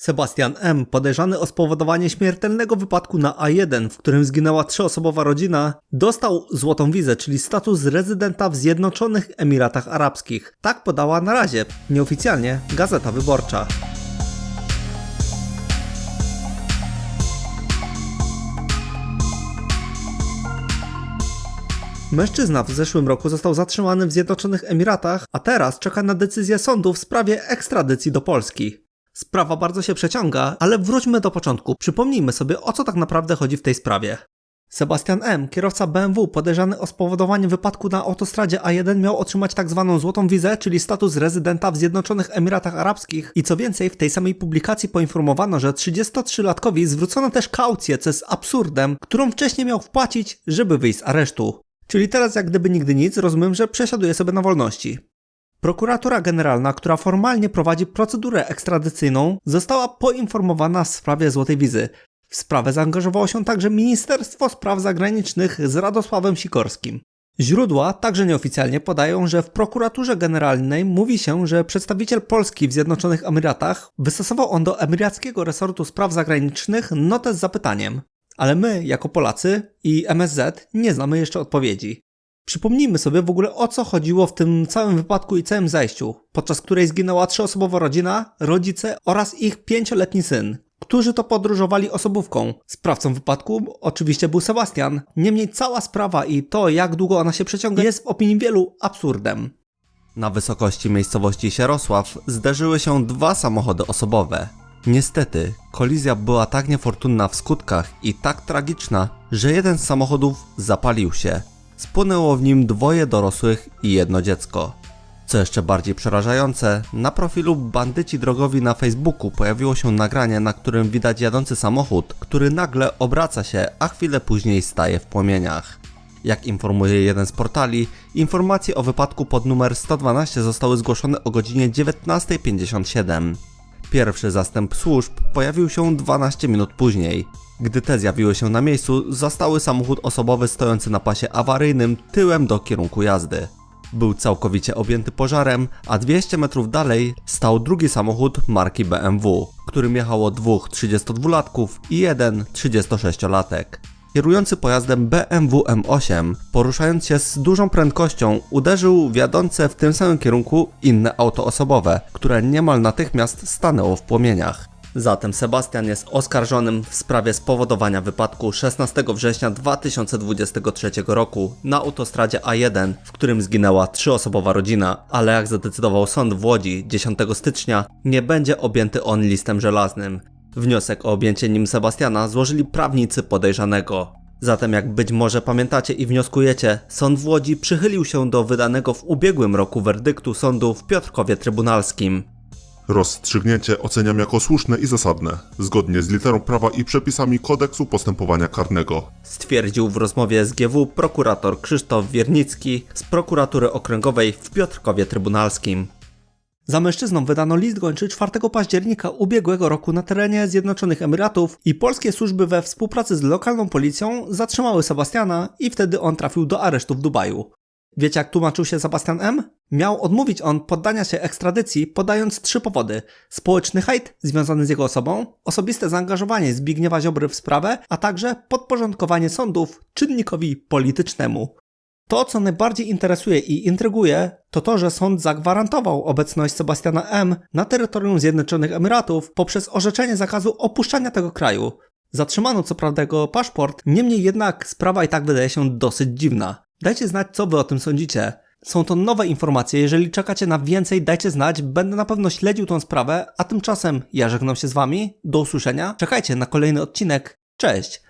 Sebastian M., podejrzany o spowodowanie śmiertelnego wypadku na A1, w którym zginęła trzyosobowa rodzina, dostał złotą wizę, czyli status rezydenta w Zjednoczonych Emiratach Arabskich. Tak podała na razie, nieoficjalnie, Gazeta Wyborcza. Mężczyzna w zeszłym roku został zatrzymany w Zjednoczonych Emiratach, a teraz czeka na decyzję sądu w sprawie ekstradycji do Polski. Sprawa bardzo się przeciąga, ale wróćmy do początku. Przypomnijmy sobie, o co tak naprawdę chodzi w tej sprawie. Sebastian M., kierowca BMW podejrzany o spowodowanie wypadku na autostradzie A1 miał otrzymać tak zwaną złotą wizę, czyli status rezydenta w Zjednoczonych Emiratach Arabskich i co więcej w tej samej publikacji poinformowano, że 33-latkowi zwrócono też kaucję, co jest absurdem, którą wcześniej miał wpłacić, żeby wyjść z aresztu. Czyli teraz jak gdyby nigdy nic, rozumiem, że przesiaduje sobie na wolności. Prokuratura Generalna, która formalnie prowadzi procedurę ekstradycyjną, została poinformowana w sprawie złotej wizy. W sprawę zaangażowało się także Ministerstwo Spraw Zagranicznych z Radosławem Sikorskim. Źródła, także nieoficjalnie, podają, że w prokuraturze generalnej mówi się, że przedstawiciel Polski w Zjednoczonych Emiratach wystosował on do emirackiego resortu spraw zagranicznych notę z zapytaniem. Ale my, jako Polacy i MSZ, nie znamy jeszcze odpowiedzi. Przypomnijmy sobie w ogóle o co chodziło w tym całym wypadku i całym zajściu, podczas której zginęła trzyosobowa rodzina, rodzice oraz ich pięcioletni syn, którzy to podróżowali osobówką. Sprawcą wypadku oczywiście był Sebastian, niemniej cała sprawa i to jak długo ona się przeciąga jest w opinii wielu absurdem. Na wysokości miejscowości Sierosław zderzyły się dwa samochody osobowe. Niestety, kolizja była tak niefortunna w skutkach i tak tragiczna, że jeden z samochodów zapalił się. Spłynęło w nim dwoje dorosłych i jedno dziecko. Co jeszcze bardziej przerażające, na profilu Bandyci Drogowi na Facebooku pojawiło się nagranie, na którym widać jadący samochód, który nagle obraca się, a chwilę później staje w płomieniach. Jak informuje jeden z portali, informacje o wypadku pod numer 112 zostały zgłoszone o godzinie 19.57. Pierwszy zastęp służb pojawił się 12 minut później. Gdy te zjawiły się na miejscu, zastały samochód osobowy stojący na pasie awaryjnym tyłem do kierunku jazdy. Był całkowicie objęty pożarem, a 200 metrów dalej stał drugi samochód marki BMW, którym jechało dwóch 32-latków i jeden 36-latek. Kierujący pojazdem BMW M8, poruszając się z dużą prędkością, uderzył w w tym samym kierunku inne auto osobowe, które niemal natychmiast stanęło w płomieniach. Zatem Sebastian jest oskarżonym w sprawie spowodowania wypadku 16 września 2023 roku na autostradzie A1, w którym zginęła trzyosobowa rodzina, ale jak zadecydował sąd w Łodzi 10 stycznia, nie będzie objęty on listem żelaznym. Wniosek o objęcie nim Sebastiana złożyli prawnicy podejrzanego. Zatem jak być może pamiętacie i wnioskujecie, sąd w Łodzi przychylił się do wydanego w ubiegłym roku werdyktu sądu w Piotrkowie Trybunalskim. Rozstrzygnięcie oceniam jako słuszne i zasadne, zgodnie z literą prawa i przepisami kodeksu postępowania karnego. Stwierdził w rozmowie z GW prokurator Krzysztof Wiernicki z prokuratury okręgowej w Piotrkowie Trybunalskim. Za mężczyzną wydano list gończy 4 października ubiegłego roku na terenie Zjednoczonych Emiratów i polskie służby we współpracy z lokalną policją zatrzymały Sebastiana i wtedy on trafił do aresztu w Dubaju. Wiecie jak tłumaczył się Sebastian M? Miał odmówić on poddania się ekstradycji, podając trzy powody. Społeczny hejt związany z jego osobą, osobiste zaangażowanie Zbigniewa Ziobry w sprawę, a także podporządkowanie sądów czynnikowi politycznemu. To, co najbardziej interesuje i intryguje, to to, że sąd zagwarantował obecność Sebastiana M. na terytorium Zjednoczonych Emiratów poprzez orzeczenie zakazu opuszczania tego kraju. Zatrzymano co prawda jego paszport, niemniej jednak sprawa i tak wydaje się dosyć dziwna. Dajcie znać, co wy o tym sądzicie. Są to nowe informacje, jeżeli czekacie na więcej, dajcie znać, będę na pewno śledził tą sprawę, a tymczasem ja żegnam się z wami, do usłyszenia, czekajcie na kolejny odcinek, cześć!